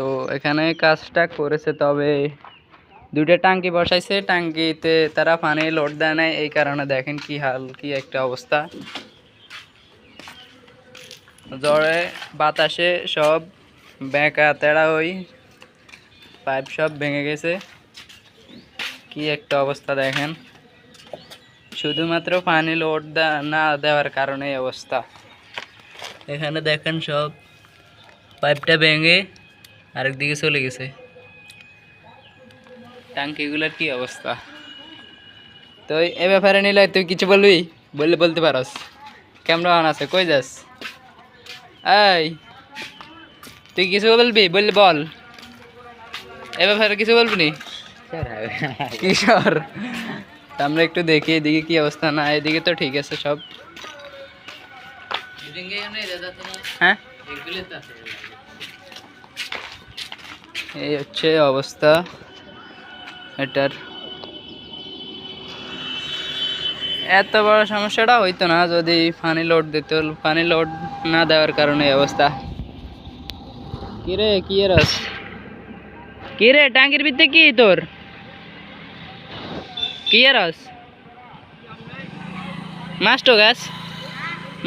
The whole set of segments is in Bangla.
তো এখানে কাজটা করেছে, তবে দুইটা টাঙ্কি বসাইছে। টাঙ্কিতে তারা পানি লোড দেয় নাই, এই কারণে দেখেন কি হাল, কি একটা অবস্থা। জ্বরে বাতাসে সব বেঁকা তেড়া ওই পাইপ সব ভেঙে গেছে। কি একটা অবস্থা দেখেন। শুধুমাত্র পানি লোড না দেওয়ার কারণে অবস্থা। এখানে দেখেন সব পাইপটা ভেঙে আরেকদিকে চলে গেছে। টাঙ্কিগুলোর কি অবস্থা? তো এ ব্যাপারে নিলে তুই কিছু বলবি? বললে বলতে পারস। ক্যামেরা অন আছে কই যাস? এই তুই কিছু বলবি? বললে বল। এ ব্যাপারে কিছু বলবি? নি কিশোর আমরা একটু দেখি এদিকে কি অবস্থা। না এদিকে তো ঠিক আছে সব। হ্যাঁ? এই হচ্ছে অবস্থা এটার। এত বড় সমস্যাটা হইতো না যদি পানি লোড দিত, পানি লোড না দেওয়ার কারণে এই অবস্থা। কিরে, কি রস কিরে টাঙ্কির ভিতরে কি তোর? কি রস মাছ তো গাছ।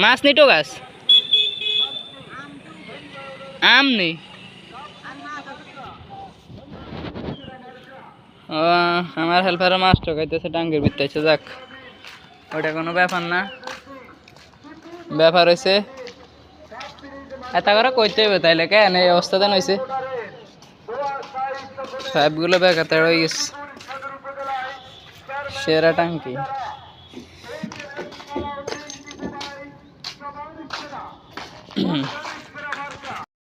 মাছ নি তো গাছ। আম নেই। আমার হেল্পারে মাছ ঠকাইতেছে টাঙ্গের ভিতরে যাক। ওটা কোনো ব্যাপার না। ব্যাপার হয়েছে এত করে কইতে হবে তাইলে, কেন? এই অবস্থাতে নইছে পাইপগুলো বেকাতে হয়ে গেছে। সেরা টাঙ্কি। হুম